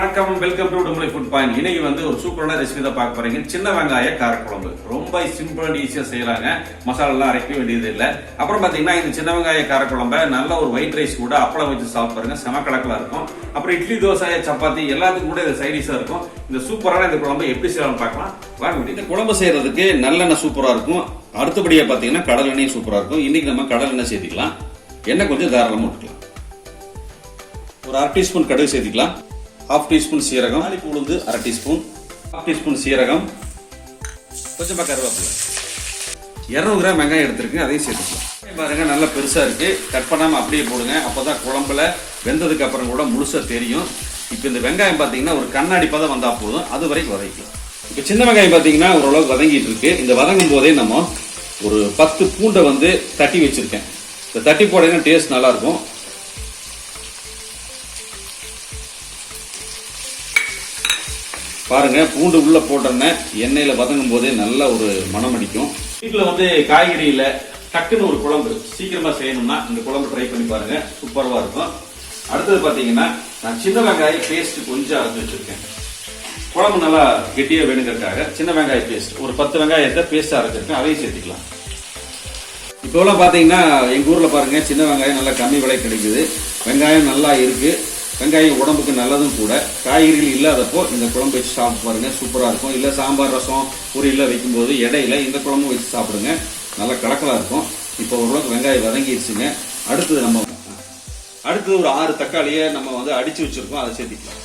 வணக்கம் welcome to Udumalai food point இன்னைக்கு வந்து ஒரு சூப்பரான ரெசிபி தான் பார்க்க போறீங்க. சின்ன வெங்காய காரக்குழம்பு. ரொம்ப சிம்பிள் அண்ட் ஈஸியாக செய்யறாங்க மசாலாலாம் அரைக்க வேண்டியது இல்லை. அப்புறம் பார்த்தீங்கன்னா இந்த சின்ன வெங்காய காரக்குழம்ப நல்ல ஒரு ஒயிட் ரைஸ் கூட அப்பளம் வச்சு சாப்பிட்டு பாருங்க. செம கணக்கில் இருக்கும். அப்புறம் இட்லி தோசை சப்பாத்தி எல்லாத்துக்கும் கூட இது சைடிஷாக இருக்கும். இந்த சூப்பரான இந்த குழம்பு எப்படி செய்யலாம் பார்க்கலாம். வாங்க இந்த குழம்பு செய்யறதுக்கு நல்லெண்ணெய் சூப்பராக இருக்கும். அடுத்தபடியாக பார்த்தீங்கன்னா கடல் எண்ணெய் சூப்பராக இருக்கும். இன்னைக்கு நம்ம கடல் எண்ணெய் சேர்த்துக்கலாம். எண்ணெய் கொஞ்சம் தாராளமாக விட்டுக்கலாம் ஒரு அரை டீஸ்பூன் கடுகு சேர்த்துக்கலாம். ஹாஃப் டீஸ்பூன் சீரகம். நாளைக்கு உளுந்து அரை டீஸ்பூன் ஹாஃப் டீஸ்பூன் சீரகம். கொஞ்சமாக கருவேப்பிலை. இரநூறு கிராம் வெங்காயம் எடுத்துருக்கு அதையும் சேர்த்துக்கலாம். பாருங்கள் பாருங்க நல்லா பெருசாக இருக்குது கட் பண்ணாமல் அப்படியே போடுங்க. அப்பதான் குழம்புல வெந்ததுக்கு அப்புறம் கூட முழுசாக தெரியும். இப்போ இந்த வெங்காயம் பார்த்தீங்கன்னா ஒரு கண்ணாடி பதம் வந்தால் போதும். அது வரைக்கும் வதக்கலாம் இப்போ சின்ன வெங்காயம் பார்த்தீங்கன்னா ஓரளவுக்கு வதங்கிட்டு இருக்கு. இந்த வதங்கும் போதே நம்ம ஒரு பத்து பூண்டை வந்து தட்டி வச்சிருக்கேன். இந்த தட்டி போடையினா டேஸ்ட் நல்லாயிருக்கும் பாருங்கள் பாருங்க பூண்டு உள்ள போட்டோன்னே எண்ணெயில வதங்கும் போதே நல்ல ஒரு மனம் அடிக்கும். வீட்டுல வந்து காய்கறியில் டக்குன்னு ஒரு குழம்பு. சீக்கிரமா செய்யணும்னா இந்த குழம்பு ட்ரை பண்ணி பாருங்க சூப்பரவா இருக்கும். அடுத்தது பாத்தீங்கன்னா நான் சின்ன வெங்காய பேஸ்ட் கொஞ்சம் அரைச்சு வச்சிருக்கேன். குழம்பு நல்லா கெட்டியா வேணுங்கிறதுக்காக சின்ன வெங்காய பேஸ்ட் ஒரு பத்து வெங்காயத்தை பேஸ்ட் அரைச்சிருக்கேன் அதையும் சேர்த்துக்கலாம். இப்போலாம் பார்த்தீங்கன்னா எங்கள் ஊரில் பாருங்க சின்ன வெங்காயம் நல்லா கம்மி விலை கிடைக்குது. வெங்காயம் நல்லா இருக்கு. வெங்காயம் உடம்புக்கு நல்லதும் கூட. காய்கறிகள் இல்லாதப்போ இந்த குழம்பு வச்சு சாப்பிட்டு பாருங்க சூப்பராக இருக்கும். இல்லை சாம்பார் ரசம் பொரியல வைக்கும்போது இடையில இந்த குழம்பு வச்சு சாப்பிடுங்க. நல்லா கலக்கலாக இருக்கும். இப்போ ஓரளவுக்கு வெங்காயம் வதங்கிடுச்சுங்க அடுத்தது நம்ம அடுத்தது ஒரு ஆறு தக்காளியை நம்ம வந்து அடித்து வச்சுருக்கோம். அதை சேர்த்திக்கலாம்.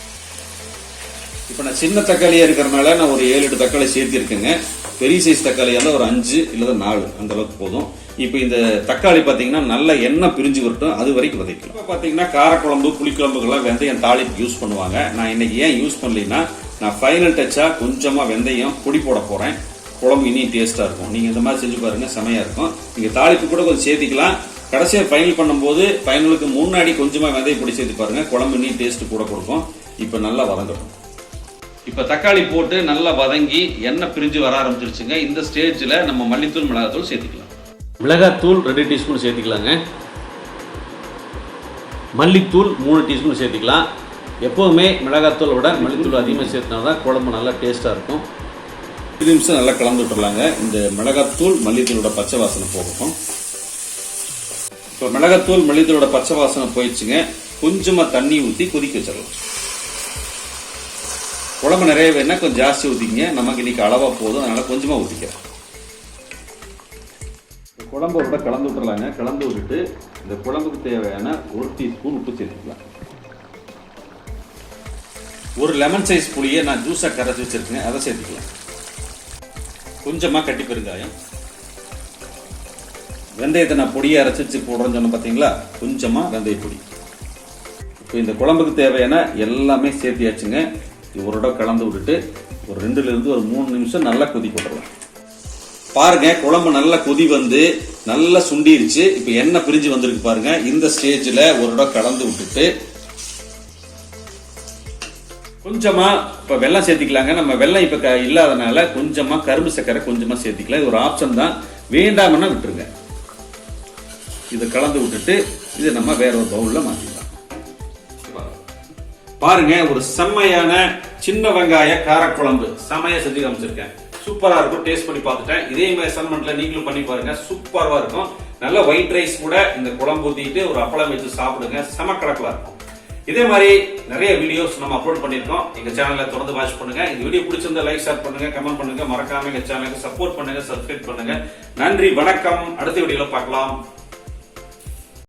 இப்போ நான் சின்ன தக்காளியாக இருக்கிறனால நான் ஒரு ஏழு எட்டு தக்காளி சேர்த்திருக்கேங்க. பெரிய சைஸ் தக்காளியா ஒரு அஞ்சு இல்லை நாலு. அந்த அளவுக்கு போதும். இப்போ இந்த தக்காளி பார்த்தீங்கன்னா நல்ல எண்ணெய் பிரிஞ்சு வரட்டும். அது வரைக்கும் வதக்கலாம். இப்போ பார்த்தீங்கன்னா காரக்குழம்பு புளிக்குழம்புக்கெல்லாம் வெந்தயம் தாளிப்பு யூஸ் பண்ணுவாங்க. நான் இன்னைக்கு ஏன் யூஸ் பண்ணலைன்னா நான் ஃபைனல் டச்சா கொஞ்சமாக வெந்தயம் பொடி போட போகிறேன் குழம்பு இனி டேஸ்ட்டாக இருக்கும். நீங்கள் இந்த மாதிரி செஞ்சு பாருங்க செமையாக இருக்கும். நீங்கள் தாளிப்பு கூட கொஞ்சம் சேர்த்திக்கலாம். கடைசியாக ஃபைனல் பண்ணும்போது ஃபைனலுக்கு முன்னாடி கொஞ்சமாக வெந்தயம் பொடி சேர்த்து பாருங்கள் குழம்பு இனி டேஸ்ட்டு கூட கொடுக்கும். இப்போ நல்லா வதங்கட்டும். இப்போ தக்காளி போட்டு நல்லா வதங்கி எண்ணெய் பிரிஞ்சு வர ஆரம்பிச்சிருச்சுங்க. இந்த ஸ்டேஜில் நம்ம மல்லித்தூள் மிளகாத்தூள் சேர்த்துக்கலாம். மிளகாத்தூள் ரெண்டு டீஸ்பூன் சேர்த்துக்கலாங்க. மல்லித்தூள் மூணு டீஸ்பூன் சேர்த்துக்கலாம். எப்போவுமே மிளகாத்தூளை விட மல்லித்தூள் அதிகமாக சேர்த்தனா தான் குழம்பு நல்லா டேஸ்ட்டாக இருக்கும். இது நிமிஷம் நல்லா கலந்து விட்டுறலாங்க இந்த மிளகாத்தூள் மல்லித்தூளோட பச்சை வாசனை போகட்டும். இப்போ மிளகாத்தூள் மல்லித்தூளோட பச்சை வாசனை போயிடுச்சுங்க. கொஞ்சமாக தண்ணி ஊற்றி கொதிக்க வச்சிடலாம். குழம்பு நிறைய வேணா கொஞ்சம் ஜாஸ்தி ஊற்றிக்கிங்க நமக்கு இன்னைக்கு அளவாக போதும். அதனால் கொஞ்சமாக ஊற்றிக்கிறேன் குழம்பு விட கலந்து விட்டுறலாங்க. கலந்து விட்டுட்டு இந்த குழம்புக்கு தேவையான ஒரு டீஸ்பூன் உப்பு சேர்த்துக்கலாம். ஒரு லெமன் சைஸ் புளியை நான் ஜூஸாக கரைச்சி வச்சுருக்கேன். அதை சேர்த்துக்கலாம். கொஞ்சமாக கட்டி பெருங்காயம். வெந்தயத்தை நான் பொடியை அரைச்சி வச்சு போடுறேன்னு சொன்னேன் பார்த்தீங்களா கொஞ்சமாக வெந்தய பொடி இப்போ இந்த குழம்புக்கு தேவையான எல்லாமே சேர்த்தியாச்சுங்க. ஒரு இடம் கலந்து விட்டுட்டு ஒரு ரெண்டுலேருந்து ஒரு மூணு நிமிஷம் நல்லா கொதி போட்டுடலாம். பாருங்க குழம்பு நல்லா கொதி வந்து நல்லா சுண்டிருச்சு. இப்போ எண்ணெய் பிரிஞ்சு வந்திருக்கு பாருங்க. இந்த ஸ்டேஜில் ஒரு இடம் கலந்து விட்டுட்டு கொஞ்சமாக இப்போ வெள்ளம் சேர்த்திக்கலாங்க. நம்ம வெள்ளம் இப்போ க- இல்லாதனால கொஞ்சமாக கரும்பு சர்க்கரை கொஞ்சமாக சேர்த்திக்கலாம். இது ஒரு ஆப்ஷன் தான். வேண்டாமன்னா விட்டுருங்க. இதை கலந்து விட்டுட்டு இதை நம்ம வேற ஒரு பவுலில் மாற்றிக்கலாம் பாருங்க ஒரு செம்மையான சின்ன வெங்காய காரக்குழம்பு. செம்மையா செஞ்சு காமிச்சிருக்கேன். சூப்பரா இருக்கும் டேஸ்ட் பண்ணி பார்த்துட்டேன். இதே மெஷர்மெண்ட்ல நீங்களும் பண்ணி பாருங்க சூப்பரா இருக்கும். நல்ல ஒயிட் ரைஸ் கூட இந்த குழம்பு ஊத்திட்டு ஒரு அப்பளம் வச்சு சாப்பிடுங்க செம கணக்கில் இருக்கும். இதே மாதிரி நிறைய வீடியோஸ் நம்ம அப்லோட் பண்ணிருக்கோம் எங்க சேனல்ல தொடர்ந்து வாட்ச் பண்ணுங்க. இந்த வீடியோ பிடிச்சிருந்தா லைக் ஷேர் பண்ணுங்க கமெண்ட் பண்ணுங்க. மறக்காம எங்க சேனலுக்கு சப்போர்ட் பண்ணுங்க சப்ஸ்கிரைப் பண்ணுங்க. நன்றி வணக்கம். அடுத்த வீடியோல பார்க்கலாம்.